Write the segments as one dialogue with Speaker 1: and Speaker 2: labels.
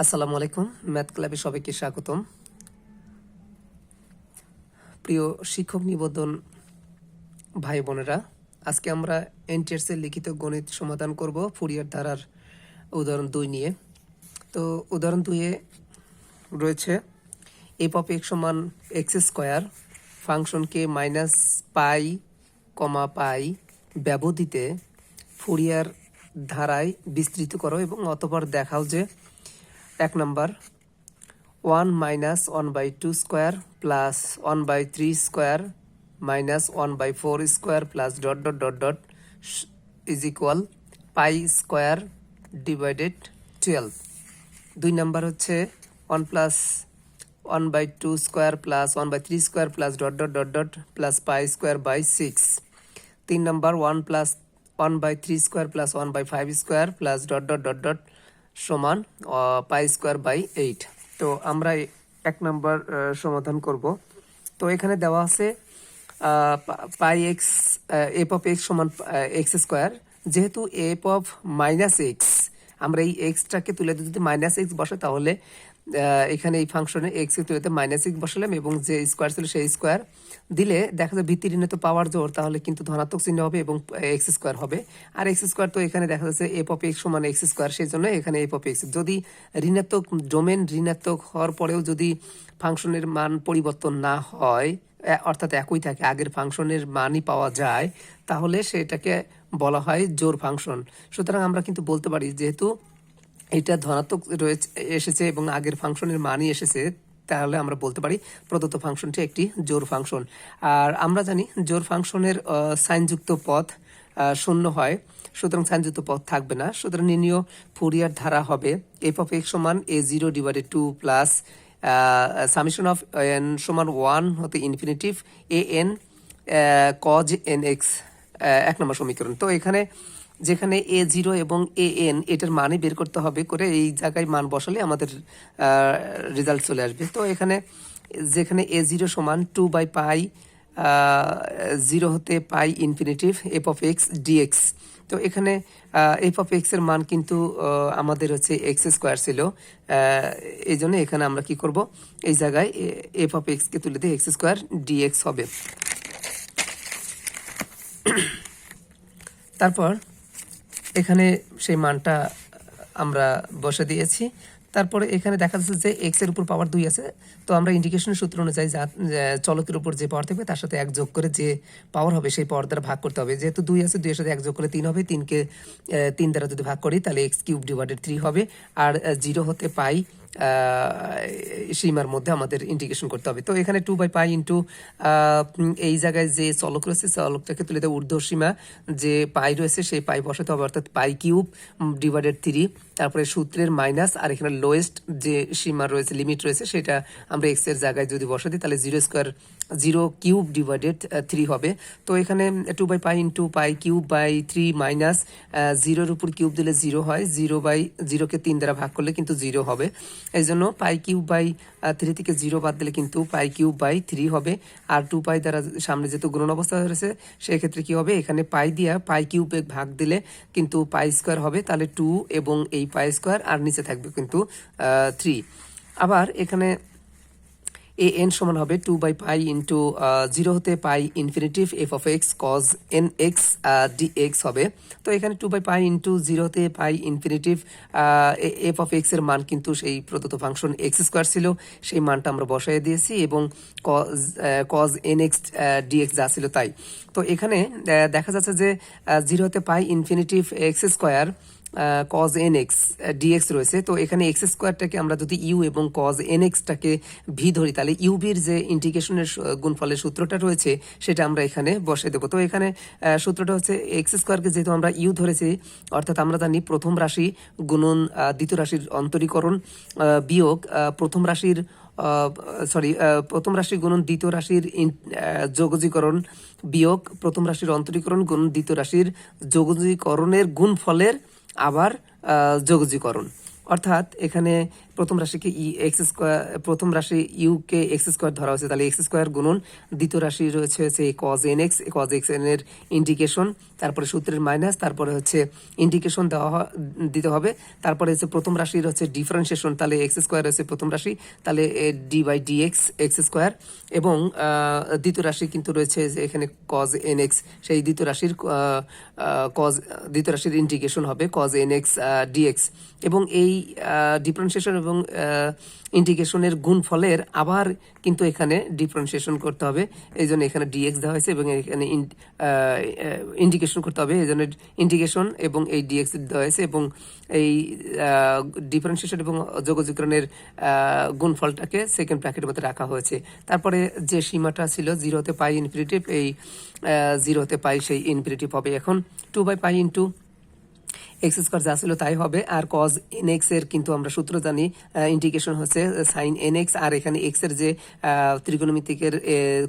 Speaker 1: আসসালামু আলাইকুম। ম্যাথ ক্লাবে সবাইকে স্বাগতম। প্রিয় শিক্ষক নিবন্ধন ভাই বোনেরা, আজকে আমরা এনটিএসের লিখিত গণিত সমাধান করব ফুরিয়ার ধারার উদাহরণ দুই নিয়ে। তো উদাহরণ দুইয়ে রয়েছে এফ অফ এক্স সমান এক্স স্কোয়ার ফাংশনকে মাইনাস পাই কমা পাই ব্যবধিতে ফুরিয়ার ধারায় বিস্তৃত করো এবং অতপর দেখাও যে এক নম্বর। One minus one by two square plus one by three square minus one by four square plus dot dot dot dot is equal pi square divided twelve দুই নাম্বার হচ্ছে one plus one by two square plus one by three square plus dot dot dot dot plus pi square by six. তিন number one plus one by three square plus one by five square plus dot dot dot dot সমান pi square by eight. তো আমরা এক নম্বর সমাধান করব। তো এখানে দেওয়া আছে pi X F of X সমান এক্স স্কোয়ার। যেহেতু এফ অফ মাইনাস এক্স, আমরা এই এক্সটাকে তুলে যদি মাইনাস এক্স বসে তাহলে এখানে এই ফাংশনে এক্স কে তুলে মাইনাস এক্স বসালাম এবং যে স্কোয়ার ছিল সেই স্কোয়ার দিলে দেখা যায় ভিত্তি ঋণে তো পাওয়ার জোর, তাহলে কিন্তু ধনাত্মক চিহ্ন হবে এবং এক্স স্কোয়ার হবে। আর এক্স স্কোয়ার তো এখানে দেখা যাচ্ছে এফ অফ এক্স সমান এক্স স্কোয়ার সেই জন্য এখানে এফ অফ এক্স যদি ঋণাত্মক ডোমেন ঋণাত্মক হওয়ার পরেও যদি ফাংশনের মান পরিবর্তন না হয় অর্থাৎ একই থাকে, আগের ফাংশনের মানই পাওয়া যায়, তাহলে সেটাকে বলা হয় জোর ফাংশন সুতরাং আমরা কিন্তু বলতে পারি যেহেতু এটা ধনাত্মক রয়েছে, এসেছে এবং আগের ফাংশনের মানই এসেছে, তাহলে আমরা বলতে পারি প্রদত্ত ফাংশনটি একটি জোর ফাংশন। আর আমরা জানি জোর ফাংশনের সাইনযুক্ত পথ শূন্য হয়, সুতরাং সাইনযুক্ত পথ থাকবে না। সুতরাং নির্ণীয় ফুরিয়ার ধারা হবে এফ অফ এক্স সমান A zero divided two plus summation of N সমান ওয়ান হতে infinity A N cos N X এক নম্বর সমীকরণ। তো এখানে যেখানে এ জিরো এবং এ এন এটার মানই বের করতে হবে করে এই জায়গায় মান বসালে আমাদের রেজাল্ট চলে আসবে। তো এখানে যেখানে এ জিরো সমান টু বাই পাই জিরো হতে pi infinity F of X DX তো এখানে এফ অফ এক্সের মান কিন্তু আমাদের হচ্ছে এক্স স্কোয়ার ছিল। এই জন্য এখানে আমরা কি করব? এই জায়গায় এফ অফ এক্স কে তুলে দিয়ে এক্স স্কোয়ার ডিএক্স হবে। তারপর এখানে সেই মানটা আমরা বসে দিয়েছি। তারপরে এখানে দেখা যাচ্ছে যে এক্সের উপর পাওয়ার দুই আছে। তো আমরা ইন্ডিকেশনের সূত্র অনুযায়ী যা চলকের উপর যে পাওয়ার থাকবে, তার সাথে এক যোগ করে যে পাওয়ার হবে, সেই পাওয়ার দ্বারা ভাগ করতে হবে। যেহেতু দুই আছে, দুইয়ের সাথে এক যোগ করে তিন হবে। তিনকে তিন দ্বারা যদি ভাগ করি, তাহলে এক্স কিউব ডিভাইডেড থ্রি হবে। আর জিরো হতে পাই সীমার মধ্যে আমাদের ইন্টিগ্রেশন করতে হবে। তো এখানে টু বাই পাই ইন্টু এই জায়গায় যে চলক রয়েছে চলকটাকে তুলে দেওয়া ঊর্ধ্ব সীমা যে পাই রয়েছে, সেই পাই বসাতে হবে, অর্থাৎ পাই কিউব ডিভাইডেড থ্রি তারপরে সূত্রের মাইনাস আর এখানে লোয়েস্ট যে সীমা রয়েছে লিমিট রয়েছে, সেটা আমরা এক্সের জায়গায় যদি বসাতে তাহলে zero square zero cube divided three হবে। তো এখানে two by pi into pi cube by three minus জিরোর উপর কিউব দিলে জিরো হয়। জিরো বাই জিরোকে তিন দ্বারা ভাগ করলে কিন্তু জিরো হবে। এই জন্য পাই কিউব বাই থ্রি থেকে জিরো বাদ দিলে কিন্তু পাই কিউব বাই থ্রি হবে। আর টু পাই দ্বারা সামনে যেহেতু গুণন অবস্থা রয়েছে, সেক্ষেত্রে কি হবে? এখানে পাই দিয়া পাই কিউবে ভাগ দিলে কিন্তু পাই স্কোয়ার হবে। তাহলে টু এবং এই পাই স্কোয়ার আর নিচে থাকবে কিন্তু থ্রি আবার এখানে এ এন সমান হবে two by pi into zero হতে pi infinity F of X cos N X D X হবে। তো এখানে two by pi into zero হতে পাই ইনফিনিটিভ এফ অফ এক্সের মান কিন্তু সেই প্রদত্ত ফাংশন এক্স স্কোয়ার ছিল। সেই মানটা আমরা বসাই দিয়েছি এবং cos N X D X যা ছিল তাই। তো এখানে আহ, দেখা যাচ্ছে যে জিরো হতে pi infinity X square cos N X DX রয়েছে। তো এখানে এক্স স্কোয়ারটাকে আমরা যদি ইউ এবং কজ এন এক্সটাকে ভি ধরি, তাহলে ইউভির যে ইন্টিগ্রেশনের গুণফলের সূত্রটা রয়েছে, সেটা আমরা এখানে বসে দেবো। তো এখানে সূত্রটা হচ্ছে এক্স স্কোয়ারকে যেহেতু আমরা ইউ ধরেছি, অর্থাৎ আমরা জানি প্রথম রাশি গুণন দ্বিতীয় রাশির অন্তরীকরণ বিয়োগ প্রথম রাশির সরি প্রথম রাশি গুণন দ্বিতীয় রাশির যোগজীকরণ, বিয়োগ, প্রথম রাশির অন্তরীকরণ গুণন দ্বিতীয় রাশির যোগজীকরণের গুণফলের আবার যোগজীকরণ অর্থাৎ এখানে প্রথম রাশিকে ই এক্স স্কোয়ার প্রথম রাশি ইউ কে এক্স স্কোয়ার ধরা হয়েছে। তাহলে এক্স স্কোয়ার গুণন, দ্বিতীয় রাশি রয়েছে হচ্ছে cos N X cos X N এর ইন্ডিকেশন তারপরে সূত্রের মাইনাস তারপরে হচ্ছে ইন্ডিকেশন দেওয়া দিতে হবে। তারপরে হচ্ছে প্রথম রাশির হচ্ছে ডিফারেন্সিয়েশন তাহলে এক্স স্কোয়ার হচ্ছে প্রথম রাশি, তাহলে D by D X X square এবং দ্বিতীয় রাশি কিন্তু রয়েছে এখানে কজ এন এক্স সেই দ্বিতীয় রাশির কজ দ্বিতীয় রাশির ইন্ডিকেশন হবে cos N X D X এবং এই ডিফারেন্সিয়েশন এবং ইন্টিগ্রেশনের গুণফলের আবার কিন্তু এখানে ডিফারেন্সিয়েশন করতে হবে। এই জন্য এখানে ডিএক্স দেওয়া হয়েছে এবং এখানে ইন্ডিকেশন করতে হবে। এই জন্য ইন্টিগ্রেশন এবং এই ডিএক্স দেওয়া হয়েছে এবং এই ডিফারেন্সিয়েশন এবং যোগযোগকরণের গুণফলটাকে সেকেন্ড ব্র্যাকেটের মধ্যে রাখা হয়েছে। তারপরে যে সীমাটা ছিল জিরোতে পাই ইনফিনিটিভ এই জিরোতে পাই সেই ইনফিনিটিভ হবে এখন। Two by pi into X square যা ছিল তাই হবে। আর কজ এন এক্সের কিন্তু আমরা সূত্র জানি ইন্টিগ্রেশন হচ্ছে সাইন এন এক্স আর এখানে এক্সের যে ত্রিকোণমিতিকের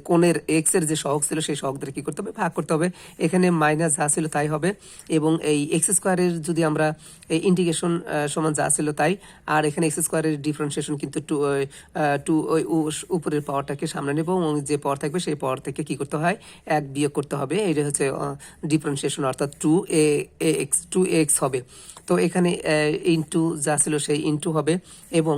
Speaker 1: কোণের এক্সের যে সহগ ছিল, সেই সহগদের কি করতে হবে? ভাগ করতে হবে। এখানে মাইনাস যা ছিল তাই হবে। এবং এই এক্স স্কোয়ারের যদি আমরা, এই ইন্টিগ্রেশন সমান যা ছিল তাই। আর এখানে এক্স স্কোয়ারের ডিফারেন্সিয়েশন কিন্তু টু টু, ওই উপরের পাওয়ারটাকে সামনে নেব। এবং যে পাওয়ার থাকবে, সেই পাওয়ার থেকে কি করতে হয়? এক বিয়োগ করতে হবে। এটা হচ্ছে ডিফারেন্সিয়েশন অর্থাৎ two A X, two X হবে। তো এখানে ইনটু যা ছিল সেই ইনটু হবে এবং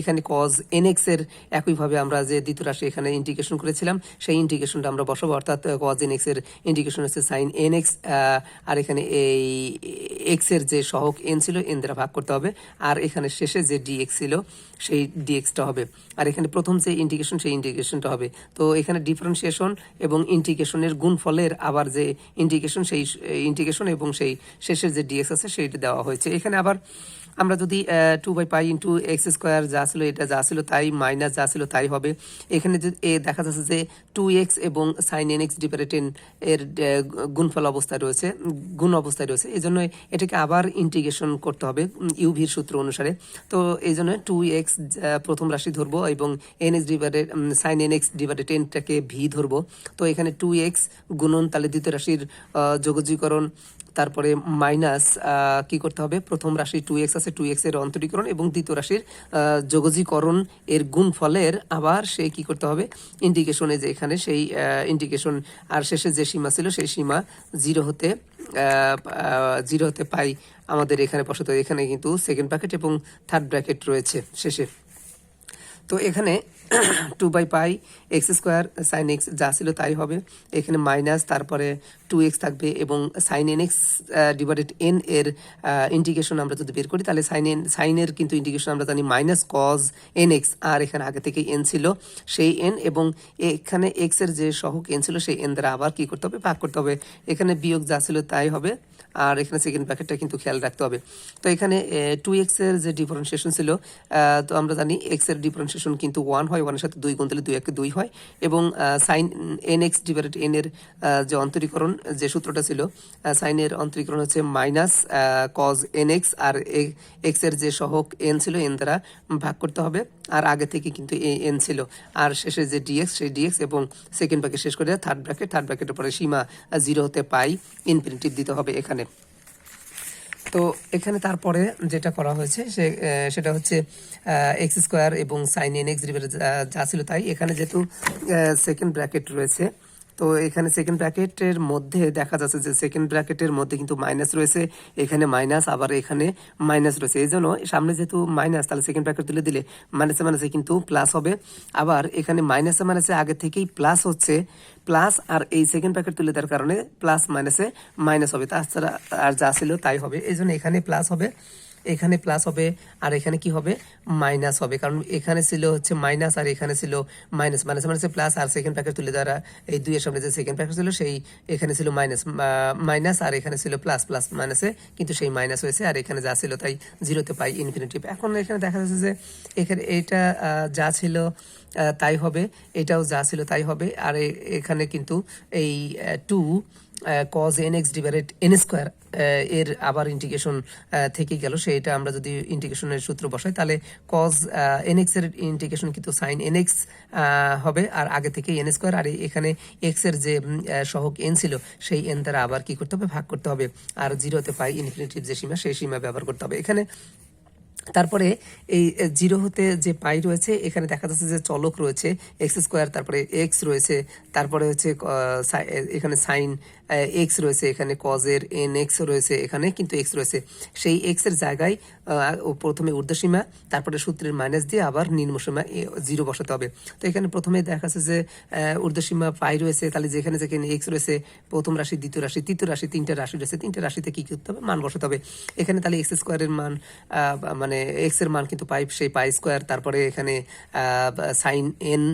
Speaker 1: এখানে কজ এন এক্সের একইভাবে আমরা যে দ্বিতীয় রাশি এখানে ইন্টিগ্রেশন করেছিলাম, সেই ইন্টিগ্রেশনটা আমরা বসাবো। অর্থাৎ কজ এন এক্সের ইন্টিগ্রেশন হচ্ছে সাইন এন এক্স আর এখানে এই এক্সের যে সহক এন ছিল এন দ্বারা ভাগ করতে হবে। আর এখানে শেষে যে ডিএক্স ছিল, সেই ডিএক্সটা হবে। আর এখানে প্রথম যে ইন্টিগ্রেশন সেই ইন্টিগ্রেশনটা হবে। তো এখানে ডিফারেন্সিয়েশন এবং ইন্টিগ্রেশনের গুণফলের আবার যে ইন্টিগ্রেশন সেই ইন্টিগ্রেশন এবং সেই শেষের যে ডিএক্স আছে, সেইটা দেওয়া হয়েছে। এখানে আবার আমরা যদি two by pi into X square যা ছিল এটা যা ছিল তাই মাইনাস যা ছিল তাই হবে। এখানে এ দেখা যাচ্ছে যে টু এক্স এবং সাইন এন এক্স ডিপারেটেন এর গুণফল অবস্থায় রয়েছে, গুণ অবস্থায় রয়েছে। এই জন্য এটাকে আবার ইন্টিগ্রেশন করতে হবে ইউভির সূত্র অনুসারে। তো এই জন্য টু এক্স প্রথম রাশি ধরবো এবং n x divided sine n x divided টেনটাকে v ধরবো। তো এখানে টু এক্স গুণন তাহলে দ্বিতীয় রাশির যোগজীকরণ তারপরে মাইনাস কি করতে হবে? প্রথম রাশি টু এক্স আছে টু এক্সের অন্তরীকরণ এবং দ্বিতীয় রাশির যোগজীকরণ এর গুণফলের আবার সেই কি করতে হবে? ইন্ডিকেশনে যে এখানে সেই ইন্ডিকেশন আর শেষে যে সীমা ছিল সেই সীমা জিরো হতে জিরো হতে পাই আমাদের এখানে বসত। এখানে কিন্তু সেকেন্ড ব্র্যাকেট এবং থার্ড ব্র্যাকেট রয়েছে শেষে। তো এখানে two by pi x square sine x যা ছিল তাই হবে। এখানে মাইনাস তারপরে টু এক্স থাকবে এবং sine n x divided n এর ইন্টিগ্রেশন আমরা যদি বের করি, তাহলে সাইন এন সাইনের কিন্তু ইন্টিগ্রেশন আমরা জানি মাইনাস কজ এন এক্স আর এখানে আগে থেকে এন ছিল সেই এন এবং এখানে এক্সের যে সহক এন ছিল সেই এন দ্বারা আবার কি করতে হবে? ভাগ করতে হবে। এখানে বিয়োগ যা ছিল তাই হবে। আর এখানে সেকেন্ড ব্র্যাকেটটা কিন্তু খেয়াল রাখতে হবে। তো এখানে টু এক্সের যে ডিফারেন্সিয়েশন ছিল তো আমরা জানি এক্সের ডিফারেন্সিয়েশন কিন্তু ওয়ান হয় ওয়ানের সাথে দুই গুণ দিলে দুই একে দুই হয় এবং sine n x divided n এর যে অন্তরীকরণ যে সূত্রটা ছিল সাইনের অন্তরীকরণ হচ্ছে মাইনাস কজ এন এক্স আর এক্সের যে সহক এন ছিল এন দ্বারা ভাগ করতে হবে। আর আগে থেকে কিন্তু এ এন ছিল। আর শেষে যে ডিএক্স সেই ডিএক্স এবং সেকেন্ড ব্র্যাকেট শেষ করে থার্ড ব্র্যাকেট থার্ড ব্র্যাকেটের পরে সীমা জিরো হতে পাই ইনফিনিটিভ দিতে হবে এখানে। তো এখানে তারপরে যেটা করা হয়েছে, সে সেটা হচ্ছে এক্স স্কোয়ার এবং সাইন এন এক্স যা ছিল তাই। এখানে যেহেতু সেকেন্ড ব্র্যাকেট রয়েছে তো এখানে সেকেন্ড ব্র্যাকেটের মধ্যে দেখা যাচ্ছে যে সেকেন্ড ব্র্যাকেটের মধ্যে কিন্তু মাইনাস রয়েছে, এখানে মাইনাস আবার এখানে মাইনাস রয়েছে। এই জন্য সামনে যেহেতু মাইনাস তাহলে সেকেন্ড ব্র্যাকেট তুলে দিলে মাইনাসে মাইনাসে কিন্তু প্লাস হবে। আবার এখানে মাইনাসে মাইনাসে আগে থেকেই প্লাস হচ্ছে প্লাস আর এই সেকেন্ড ব্র্যাকেট তুলে দেওয়ার কারণে প্লাস মাইনাসে মাইনাস হবে। তাছাড়া আর যা ছিল তাই হবে। এই জন্য এখানে প্লাস হবে। এখানে প্লাস হবে আর এখানে কি হবে? মাইনাস হবে। কারণ এখানে ছিল হচ্ছে মাইনাস আর এখানে ছিল মাইনাস মাইনাস মাইনাসে প্লাস আর সেকেন্ড প্যাকেট তুলে দ্বারা এই দুইয়ের সামনে যে সেকেন্ড প্যাকেট ছিল, সেই এখানে ছিল মাইনাস মাইনাস আর এখানে ছিল প্লাস প্লাস মাইনাসে কিন্তু সেই মাইনাস হয়েছে আর এখানে যা ছিল তাই জিরোতে পাই ইনফিনিটিভ এখন এখানে দেখা যাচ্ছে যে এখানে এটা যা ছিল তাই হবে। এটাও যা ছিল তাই হবে। আর এখানে কিন্তু এই two cos n x divided n square এর আবার ইন্টিগ্রেশন থেকে গেল। সেটা আমরা যদি ইন্টিগ্রেশনের সূত্র বসাই, তাহলে কজ এন এক্সের ইন্টিগ্রেশন কিন্তু সাইন এন এক্স হবে। আর আগে থেকে এন স্কোয়ার আর এখানে এক্সের যে সহক এন ছিল, সেই এন দ্বারা আবার কি করতে হবে? ভাগ করতে হবে। আর জিরোতে পাই ইনফিনিটিভ যে সীমা, সেই সীমা ব্যবহার করতে হবে। এখানে তারপরে এই জিরো হতে যে পাই রয়েছে, এখানে দেখা যাচ্ছে যে চলক রয়েছে এক্স স্কোয়ার তারপরে এক্স রয়েছে, তারপরে হচ্ছে এখানে সাইন এক্স রয়েছে এখানে কজের এন এক্স রয়েছে এখানে, কিন্তু এক্স রয়েছে সেই এক্সের জায়গায় প্রথমে ঊর্ধ্বসীমা, তারপরে সূত্রের মাইনাস দিয়ে আবার নিম্নসীমা জিরো বসাতে হবে। তো এখানে প্রথমে দেখা যাচ্ছে যে ঊর্ধ্বসীমা পাই রয়েছে, তাহলে যেখানে যেখানে এক্স রয়েছে, প্রথম রাশি, দ্বিতীয় রাশি, তৃতীয় রাশি, তিনটা রাশি রয়েছে, তিনটা রাশিতে কি করতে হবে? মান বসাতে হবে। এখানে তাহলে এক্স স্কোয়ারের মান মানে এক্সের মান কিন্তু পাই, সেই পাই স্কোয়ার তারপরে এখানে সাইন এন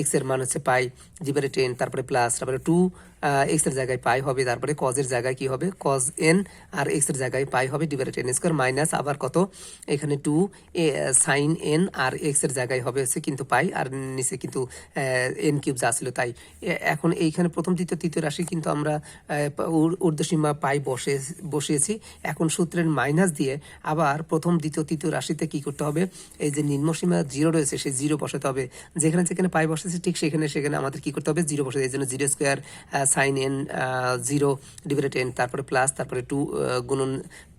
Speaker 1: এক্সের মান হচ্ছে পাই জিবারে টেন তারপরে প্লাস তারপরে টু এক্সের জায়গায় পাই হবে, তারপরে কজের জায়গায় কি হবে? কজ এন আর এক্সের জায়গায় পাই হবে ডিভাইডেড টেন স্কোয়ার মাইনাস আবার কত? এখানে টু এ সাইন এন আর এক্সের জায়গায় হবে হচ্ছে কিন্তু পাই, আর নিচে কিন্তু এন কিউব যা ছিল তাই। এখন এইখানে প্রথম, দ্বিতীয়, তৃতীয় রাশি কিন্তু আমরা ঊর্ধ্বসীমা পাই বসে, বসিয়েছি। এখন সূত্রের মাইনাস দিয়ে আবার প্রথম, দ্বিতীয়, তৃতীয় রাশিতে কি করতে হবে? এই যে নিম্নসীমা জিরো রয়েছে, সেই জিরো বসাতে হবে। যেখানে যেখানে পাই বসেছে, ঠিক সেখানে সেখানে আমাদের কি করতে হবে? জিরো এই জন্য zero square sine n zero divided n তারপরে প্লাস তারপরে টু গুণন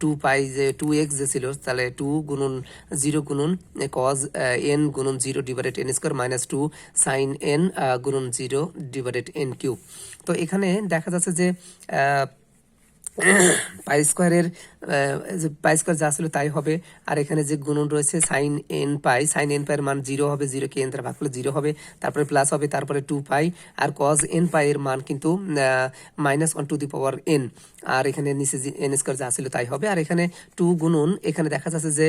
Speaker 1: টু পাই যে টু এক্স যে ছিল, তাহলে টু গুণন জিরো গুণন কজ এন গুণন zero divided n square minus two sine n গুণন জিরো ডিভাইডেড এন কিউব তো এখানে দেখা যাচ্ছে যে পাই স্কোয়ারের যে পাই স্কোয়ার যা ছিল তাই হবে। আর এখানে যে গুণন রয়েছে sine n pi sine n পাইয়ের মান জিরো হবে জিরো কে এন দ্বারা ভাগ করলে জিরো হবে তারপরে প্লাস হবে তারপরে টু পাই আর কজ এন পাই এর মান কিন্তু minus one to the power n আর এখানে নিচে এন স্কোয়ার যা ছিল তাই হবে। আর এখানে টু গুণন এখানে দেখা যাচ্ছে যে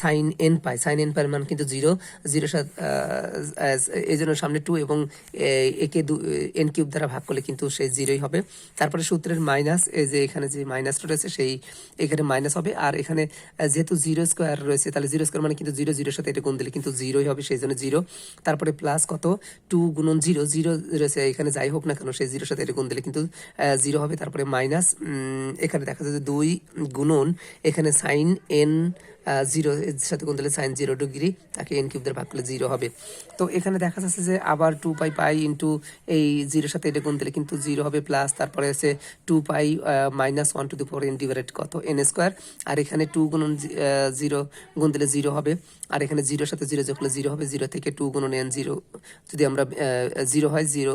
Speaker 1: sine n pi sine n পাইয়ের মান কিন্তু জিরো জিরো এই জন্য সামনে টু এবং এ, দু এন কিউব দ্বারা ভাগ করলে কিন্তু সেই জিরোই হবে। তারপরে সূত্রের মাইনাস এই যে এখানে যে মাইনাসটা রয়েছে সেই এখানে মাইনাস হবে। আর এখানে যেহেতু জিরো স্কোয়ার রয়েছে, তাহলে জিরো স্কোয়ার মানে কিন্তু জিরো জিরোর সাথে এটা গুণ দিলে কিন্তু জিরোই হবে, সেই জন্য জিরো তারপরে প্লাস কত? টু গুণন জিরো জিরো রয়েছে, এখানে যাই হোক না কেন, সেই জিরোর সাথে এটা গুণ দিলে কিন্তু জিরো হবে। তারপরে মাইনাস এখানে দেখা যাচ্ছে দুই গুণন, এখানে সাইন এন জিরো এর সাথে গুণ দিলে সাইন জিরো ডিগ্রি, তাকে এন কিউব দ্বারা ভাগ করলে জিরো হবে। তো এখানে দেখা যাচ্ছে যে আবার টু পাই পাই ইন্টু এই জিরোর সাথে এটা গুণ দিলে কিন্তু জিরো হবে প্লাস তারপরে আছে two pi minus one to the four n divided কত? এন স্কোয়ার আর এখানে টু গুণ জিরো গুণ দিলে জিরো হবে। আর এখানে জিরোর সাথে জিরো যোগ করলে জিরো হবে জিরো থেকে টু গুণন এন জিরো যদি আমরা জিরো হয় জিরো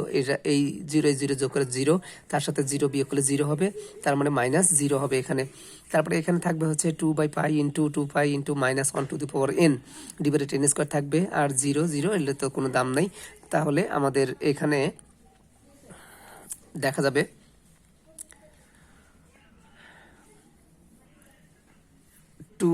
Speaker 1: এই জিরো জিরো যোগ করে জিরো তার সাথে জিরো বিয়োগ করলে জিরো হবে, তার মানে মাইনাস জিরো হবে এখানে। তারপরে এখানে থাকবে হচ্ছে two by pi into two pi into minus one to the power n divided n square থাকবে। আর জিরো জিরো এলে তো কোনো দাম নাই। তাহলে আমাদের এখানে দেখা যাবে টু